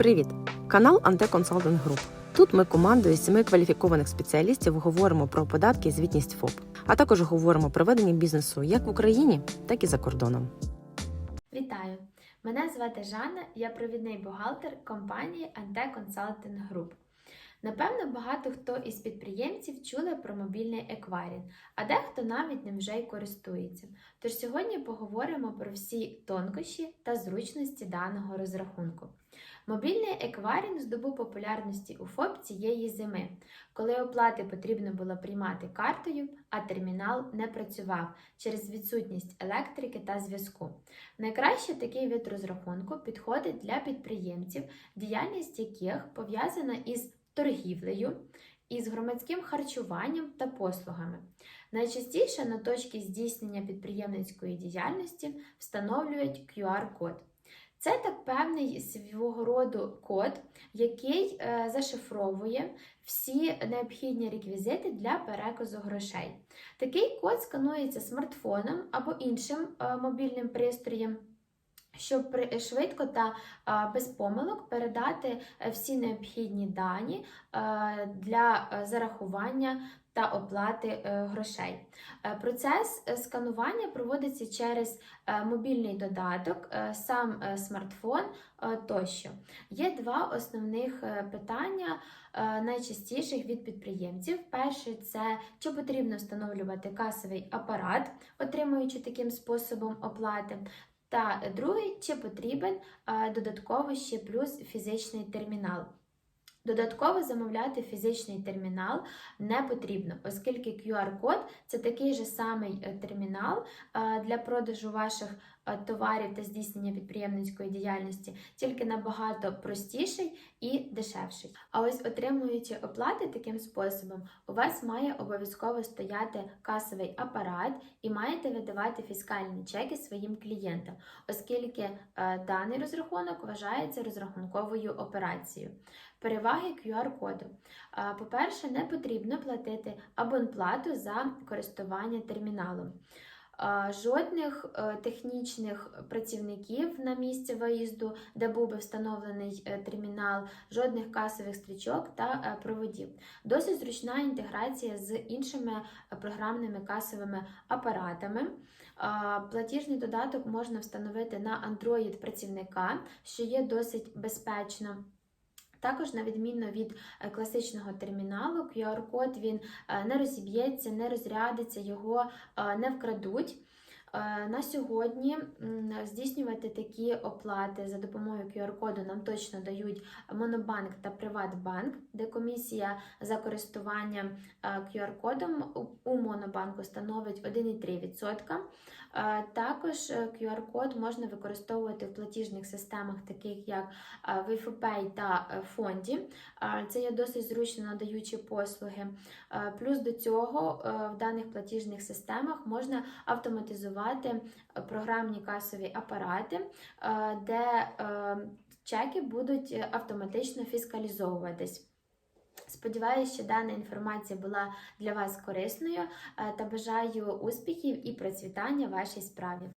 Привіт! Канал Анте Консалтинг Груп. Тут ми командою сіми кваліфікованих спеціалістів говоримо про податки і звітність ФОП, а також говоримо про ведення бізнесу як в Україні, так і за кордоном. Вітаю! Мене звати Жанна, я провідний бухгалтер компанії Анте Консалтинг Group. Напевно, багато хто із підприємців чули про мобільний еквайрінг, а дехто навіть ним вже й користується. Тож сьогодні поговоримо про всі тонкощі та зручності даного розрахунку. Мобільний еквайрінг здобув популярності у ФОП цієї зими, коли оплати потрібно було приймати картою, а термінал не працював через відсутність електрики та зв'язку. Найкраще такий вид розрахунку підходить для підприємців, діяльність яких пов'язана із торгівлею, із громадським харчуванням та послугами. Найчастіше на точки здійснення підприємницької діяльності встановлюють QR-код. Це так певний свого роду код, який е, зашифровує всі необхідні реквізити для переказу грошей. Такий код сканується смартфоном або іншим е, мобільним пристроєм. Щоб швидко та без помилок передати е, всі необхідні дані е, для е, зарахування та оплати грошей. Процес сканування проводиться через мобільний додаток, сам смартфон тощо. Є два основних питання найчастіших від підприємців. Перше це чи потрібно встановлювати касовий апарат, отримуючи таким способом оплати. Та другий, чи потрібен додатково ще плюс фізичний термінал. Додатково замовляти фізичний термінал не потрібно, оскільки QR-код це такий же самий е, термінал для продажу ваших товарів та здійснення підприємницької діяльності, тільки набагато простіший і дешевший. А ось отримуючи оплати таким способом, у вас має обов'язково стояти касовий апарат і маєте видавати фіскальні чеки своїм клієнтам, оскільки е, даний розрахунок вважається розрахунковою операцією. Переваги QR-коду. По-перше, не потрібно платити абонплату за користування терміналом. Жодних е, технічних працівників на місці виїзду, де був би встановлений е, термінал, жодних касових стрічок та е, проводів. Досить зручна інтеграція з іншими програмними касовими апаратами. Платіжний додаток можна встановити на Android працівника, що є досить безпечно. Також, на відміну від е, класичного терміналу, QR-код він е, не розіб'ється, не розрядиться, його е, не вкрадуть. Е, На сьогодні здійснювати такі оплати за допомогою QR-коду нам точно дають Монобанк та Приватбанк, де комісія за користування е, QR-кодом у- у Монобанку становить 1,3%. Е, Також е, QR-код можна використовувати в платіжних системах, таких як е, VFPay та е, Фонді. Е, Це є досить зручно надаючі послуги. Е, Плюс до цього е, в даних платіжних системах можна автоматизувати е, програмні касові апарати, е, де е, чеки будуть автоматично фіскалізовуватись. Сподіваюся, що дана інформація була для вас корисною та бажаю успіхів і процвітання вашій справі.